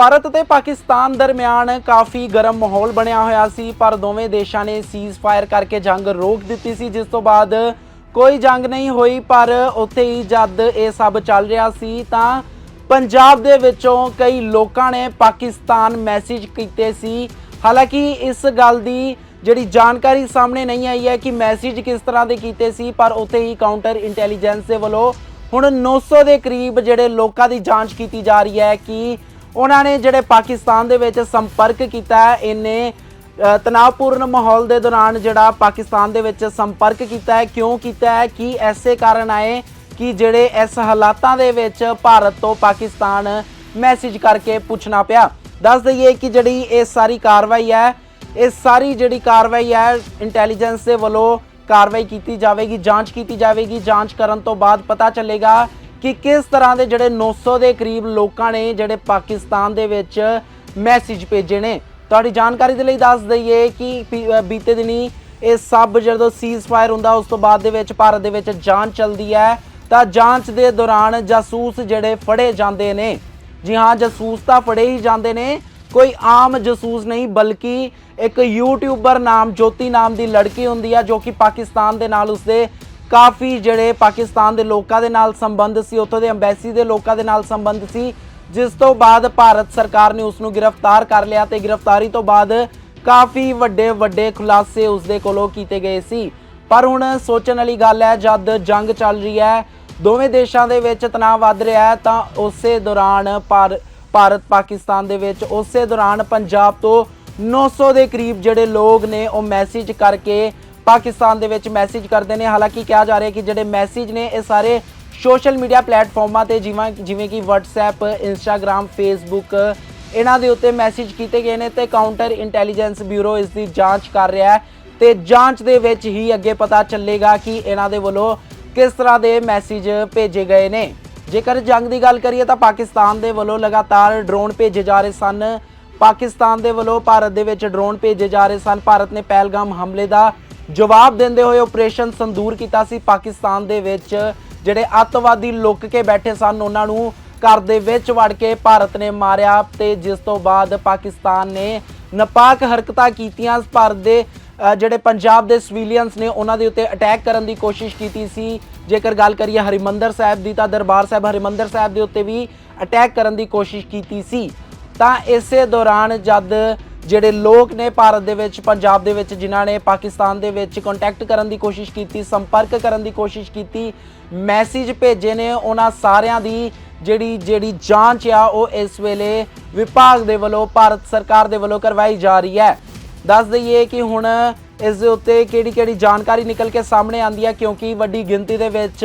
ਭਾਰਤ ਤੇ ਪਾਕਿਸਤਾਨ ਦਰਮਿਆਨ ਕਾਫੀ ਗਰਮ ਮਾਹੌਲ ਬਣਿਆ ਹੋਇਆ ਸੀ, ਪਰ ਦੋਵੇਂ ਦੇਸ਼ਾਂ ਨੇ ਸੀਜ਼ ਫਾਇਰ ਕਰਕੇ ਜੰਗ ਰੋਕ ਦਿੱਤੀ ਸੀ, ਜਿਸ ਤੋਂ ਬਾਅਦ ਕੋਈ ਜੰਗ ਨਹੀਂ ਹੋਈ, ਪਰ ਉੱਥੇ ਹੀ ਜਦ ਇਹ ਸਭ ਚੱਲ ਰਿਹਾ ਸੀ ਤਾਂ ਪੰਜਾਬ ਦੇ ਵਿੱਚੋਂ ਕਈ ਲੋਕਾਂ ਨੇ ਪਾਕਿਸਤਾਨ ਮੈਸੇਜ ਕੀਤੇ ਸੀ। ਹਾਲਾਂਕਿ ਇਸ ਗੱਲ ਦੀ ਜਿਹੜੀ ਜਾਣਕਾਰੀ ਸਾਹਮਣੇ ਨਹੀਂ ਆਈ ਹੈ ਕਿ ਮੈਸੇਜ ਕਿਸ ਤਰ੍ਹਾਂ ਦੇ ਕੀਤੇ ਸੀ, ਪਰ ਉੱਥੇ ਹੀ ਕਾਊਂਟਰ ਇੰਟੈਲੀਜੈਂਸ ਦੇ ਵੱਲੋਂ ਹੁਣ 900 ਦੇ ਕਰੀਬ ਜਿਹੜੇ ਲੋਕਾਂ ਦੀ ਜਾਂਚ ਕੀਤੀ ਜਾ ਰਹੀ ਹੈ ਕਿ ਉਹਨਾਂ ਨੇ ਜਿਹੜੇ ਪਾਕਿਸਤਾਨ ਦੇ ਵਿੱਚ ਸੰਪਰਕ ਕੀਤਾ ਹੈ, ਇਹਨੇ ਤਣਾਅਪੂਰਨ ਮਾਹੌਲ ਦੇ ਦੌਰਾਨ ਜਿਹੜਾ ਪਾਕਿਸਤਾਨ ਦੇ ਵਿੱਚ ਸੰਪਰਕ ਕੀਤਾ ਹੈ, ਕਿਉਂ ਕੀਤਾ ਹੈ, ਕੀ ਐਸੇ ਕਾਰਨ ਆਏ ਕਿ ਜਿਹੜੇ ਇਸ ਹਾਲਾਤਾਂ ਦੇ ਵਿੱਚ ਭਾਰਤ ਤੋਂ ਪਾਕਿਸਤਾਨ ਮੈਸੇਜ ਕਰਕੇ ਪੁੱਛਣਾ ਪਿਆ। ਦੱਸ ਦਈਏ ਕਿ ਜਿਹੜੀ ਇਹ ਸਾਰੀ ਕਾਰਵਾਈ ਹੈ, ਇਹ ਸਾਰੀ ਜਿਹੜੀ ਕਾਰਵਾਈ ਹੈ ਇੰਟੈਲੀਜੈਂਸ ਦੇ ਵੱਲੋਂ ਕਾਰਵਾਈ ਕੀਤੀ ਜਾਵੇਗੀ, ਜਾਂਚ ਕੀਤੀ ਜਾਵੇਗੀ। ਜਾਂਚ ਕਰਨ ਤੋਂ ਬਾਅਦ ਪਤਾ ਚੱਲੇਗਾ ਕਿ ਕਿਸ ਤਰ੍ਹਾਂ ਦੇ ਜਿਹੜੇ 900 ਦੇ ਕਰੀਬ ਲੋਕਾਂ ਨੇ ਜਿਹੜੇ ਪਾਕਿਸਤਾਨ ਦੇ ਵਿੱਚ ਮੈਸੇਜ ਭੇਜੇ ਨੇ। ਤੁਹਾਡੀ ਜਾਣਕਾਰੀ ਦੇ ਲਈ ਦੱਸ ਦਈਏ ਕਿ ਬੀਤੇ ਦਿਨੀ ਇਹ ਸਭ ਜਦੋਂ ਸੀਜ਼ ਫਾਇਰ ਹੁੰਦਾ, ਉਸ ਤੋਂ ਬਾਅਦ ਦੇ ਵਿੱਚ ਭਾਰਤ ਦੇ ਵਿੱਚ ਜਾਂਚ ਚੱਲਦੀ ਹੈ। ਤਾਂ ਜਾਂਚ ਦੇ ਦੌਰਾਨ ਜਾਸੂਸ ਜਿਹੜੇ ਫੜੇ ਜਾਂਦੇ ਨੇ। ਜੀ ਹਾਂ, ਜਾਸੂਸ ਤਾਂ ਫੜੇ ਹੀ ਜਾਂਦੇ ਨੇ। ਕੋਈ ਆਮ ਜਾਸੂਸ ਨਹੀਂ, ਬਲਕਿ ਇੱਕ ਯੂਟਿਊਬਰ ਨਾਮ ਜੋਤੀ ਨਾਮ ਦੀ ਲੜਕੀ ਹੁੰਦੀ ਆ, ਜੋ ਕਿ ਪਾਕਿਸਤਾਨ ਦੇ ਨਾਲ ਉਸਦੇ ਕਾਫੀ ਜਿਹੜੇ ਪਾਕਿਸਤਾਨ ਦੇ ਲੋਕਾਂ ਦੇ ਨਾਲ ਸੰਬੰਧ ਸੀ, ਉੱਥੋਂ ਦੇ ਐਮਬੈਸੀ ਦੇ ਲੋਕਾਂ ਦੇ ਨਾਲ ਸੰਬੰਧ ਸੀ, ਜਿਸ ਤੋਂ ਬਾਅਦ ਭਾਰਤ ਸਰਕਾਰ ਨੇ ਉਸ ਨੂੰ ਗ੍ਰਿਫਤਾਰ ਕਰ ਲਿਆ ਤੇ ਗ੍ਰਿਫਤਾਰੀ ਤੋਂ ਬਾਅਦ ਕਾਫੀ ਵੱਡੇ ਵੱਡੇ ਖੁਲਾਸੇ ਉਸ ਦੇ ਕੋਲੋਂ ਕੀਤੇ ਗਏ ਸੀ। ਪਰ ਹੁਣ ਸੋਚਣ ਵਾਲੀ ਗੱਲ ਹੈ, ਜਦ ਜੰਗ ਚੱਲ ਰਹੀ ਹੈ, ਦੋਵੇਂ ਦੇਸ਼ਾਂ ਦੇ ਵਿੱਚ ਤਣਾਅ ਵੱਧ ਰਿਹਾ ਹੈ, ਤਾਂ ਉਸੇ ਦੌਰਾਨ ਭਾਰ- ਭਾਰਤ ਪਾਕਿਸਤਾਨ ਦੇ ਵਿੱਚ ਉਸੇ ਦੌਰਾਨ ਪੰਜਾਬ ਤੋਂ 900 ਦੇ ਕਰੀਬ ਜਿਹੜੇ ਲੋਕ ਨੇ, ਉਹ ਮੈਸੇਜ ਕਰਕੇ ਪਾਕਿਸਤਾਨ ਦੇ ਵਿੱਚ ਮੈਸੇਜ ਕਰਦੇ ਨੇ। ਹਾਲਾਂਕਿ ਕਿਹਾ ਜਾ ਰਿਹਾ ਕਿ ਜਿਹੜੇ ਮੈਸੇਜ ਨੇ, ਇਹ ਸਾਰੇ ਸੋਸ਼ਲ ਮੀਡੀਆ ਪਲੇਟਫਾਰਮਾਂ ਤੇ ਜਿਵੇਂ ਜਿਵੇਂ ਕਿ WhatsApp, Instagram, Facebook, ਇਹਨਾਂ ਦੇ ਉੱਤੇ ਮੈਸੇਜ ਕੀਤੇ ਗਏ ਨੇ ਤੇ ਕਾਊਂਟਰ ਇੰਟੈਲੀਜੈਂਸ ਬਿਊਰੋ ਇਸ ਦੀ ਜਾਂਚ ਕਰ ਰਿਹਾ ਹੈ। ਤੇ ਜਾਂਚ ਦੇ ਵਿੱਚ ਹੀ ਅੱਗੇ ਪਤਾ ਚੱਲੇਗਾ ਕਿ ਇਹਨਾਂ ਦੇ ਵੱਲੋਂ ਕਿਸ ਤਰ੍ਹਾਂ ਦੇ ਮੈਸੇਜ ਭੇਜੇ ਗਏ ਨੇ। ਜੇਕਰ ਜੰਗ ਦੀ ਗੱਲ ਕਰੀਏ ਤਾਂ ਪਾਕਿਸਤਾਨ ਦੇ ਵੱਲੋਂ ਲਗਾਤਾਰ ਡਰੋਨ ਭੇਜੇ ਜਾ ਰਹੇ ਸਨ। ਪਾਕਿਸਤਾਨ ਦੇ ਵੱਲੋਂ ਭਾਰਤ ਦੇ ਵਿੱਚ ਡਰੋਨ ਭੇਜੇ ਜਾ ਰਹੇ ਸਨ। ਭਾਰਤ ਨੇ ਪਹਿਲਗਾਮ ਹਮਲੇ ਦਾ ਜਵਾਬ ਦਿੰਦੇ ਹੋਏ ਆਪਰੇਸ਼ਨ ਸੰਦੂਰ ਕੀਤਾ ਸੀ। ਪਾਕਿਸਤਾਨ ਦੇ ਵਿੱਚ ਜਿਹੜੇ ਅੱਤਵਾਦੀ ਲੁੱਕ ਕੇ ਬੈਠੇ ਸਨ, ਉਹਨਾਂ ਨੂੰ ਘਰ ਦੇ ਵਿੱਚ ਵੜ ਕੇ ਭਾਰਤ ਨੇ ਮਾਰਿਆ ਤੇ ਜਿਸ ਤੋਂ ਬਾਅਦ ਪਾਕਿਸਤਾਨ ਨੇ ਨਪਾਕ ਹਰਕਤਾਂ ਕੀਤੀਆਂ। ਭਾਰਤ ਦੇ ਜਿਹੜੇ ਪੰਜਾਬ ਦੇ ਸਿਵਿਲੀਅਨਸ ਨੇ, ਉਹਨਾਂ ਦੇ ਉੱਤੇ ਅਟੈਕ ਕਰਨ ਦੀ ਕੋਸ਼ਿਸ਼ ਕੀਤੀ ਸੀ। ਜੇਕਰ ਗੱਲ ਕਰੀਏ ਹਰਿਮੰਦਰ ਸਾਹਿਬ ਦੀ, ਤਾਂ ਦਰਬਾਰ ਸਾਹਿਬ ਹਰਿਮੰਦਰ ਸਾਹਿਬ ਦੇ ਉੱਤੇ ਵੀ ਅਟੈਕ ਕਰਨ ਦੀ ਕੋਸ਼ਿਸ਼ ਕੀਤੀ ਸੀ। ਤਾਂ ਇਸੇ ਦੌਰਾਨ ਜਦ ਜਿਹੜੇ ਲੋਕ ਨੇ ਭਾਰਤ ਦੇ ਵਿੱਚ, ਪੰਜਾਬ ਦੇ ਵਿੱਚ, ਜਿਨ੍ਹਾਂ ਨੇ ਪਾਕਿਸਤਾਨ ਦੇ ਵਿੱਚ ਕੰਟੈਕਟ ਕਰਨ ਦੀ ਕੋਸ਼ਿਸ਼ ਕੀਤੀ, ਸੰਪਰਕ ਕਰਨ ਦੀ ਕੋਸ਼ਿਸ਼ ਕੀਤੀ ਮੈਸੇਜ ਭੇਜੇ ਨੇ ਉਹਨਾਂ ਸਾਰਿਆਂ ਦੀ, ਜਿਹੜੀ ਜਿਹੜੀ ਜਾਂਚ ਆ, ਉਹ ਇਸ ਵੇਲੇ ਵਿਭਾਗ ਦੇ ਵੱਲੋਂ, ਭਾਰਤ ਸਰਕਾਰ ਦੇ ਵੱਲੋਂ ਕਰਵਾਈ ਜਾ ਰਹੀ ਹੈ। ਦੱਸ ਦਈਏ ਕਿ ਹੁਣ ਇਸ ਦੇ ਉੱਤੇ ਕਿਹੜੀ ਕਿਹੜੀ ਜਾਣਕਾਰੀ ਨਿਕਲ ਕੇ ਸਾਹਮਣੇ ਆਂਦੀ ਹੈ, ਕਿਉਂਕਿ ਵੱਡੀ ਗਿਣਤੀ ਦੇ ਵਿੱਚ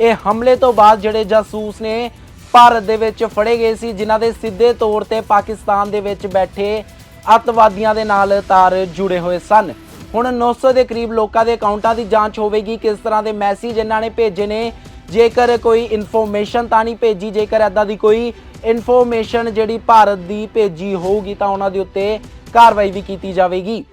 ਇਹ ਹਮਲੇ ਤੋਂ ਬਾਅਦ ਜਿਹੜੇ ਜਾਸੂਸ ਨੇ ਭਾਰਤ ਦੇ ਵਿੱਚ ਫੜੇ ਗਏ ਸੀ, ਜਿਨ੍ਹਾਂ ਦੇ ਸਿੱਧੇ ਤੌਰ ਤੇ ਪਾਕਿਸਤਾਨ ਦੇ ਵਿੱਚ ਬੈਠੇ ਅੱਤਵਾਦੀਆਂ ਦੇ ਨਾਲ ਤਾਰ ਜੁੜੇ ਹੋਏ ਸਨ। ਹੁਣ 900 ਦੇ ਕਰੀਬ ਲੋਕਾਂ ਦੇ ਅਕਾਊਂਟਾਂ ਦੀ ਜਾਂਚ ਹੋਵੇਗੀ ਕਿਸ ਤਰ੍ਹਾਂ ਦੇ ਮੈਸੇਜ ਇਹਨਾਂ ਨੇ ਭੇਜੇ ਨੇ। ਜੇਕਰ ਕੋਈ ਇਨਫੋਰਮੇਸ਼ਨ ਤਾਂ ਨਹੀਂ ਭੇਜੀ, ਜੇਕਰ ਐਦਾਂ ਦੀ ਕੋਈ ਇਨਫੋਰਮੇਸ਼ਨ ਜਿਹੜੀ ਭਾਰਤ ਦੀ ਭੇਜੀ ਹੋਊਗੀ ਤਾਂ ਉਹਨਾਂ ਦੇ ਉੱਤੇ ਕਾਰਵਾਈ ਵੀ ਕੀਤੀ ਜਾਵੇਗੀ।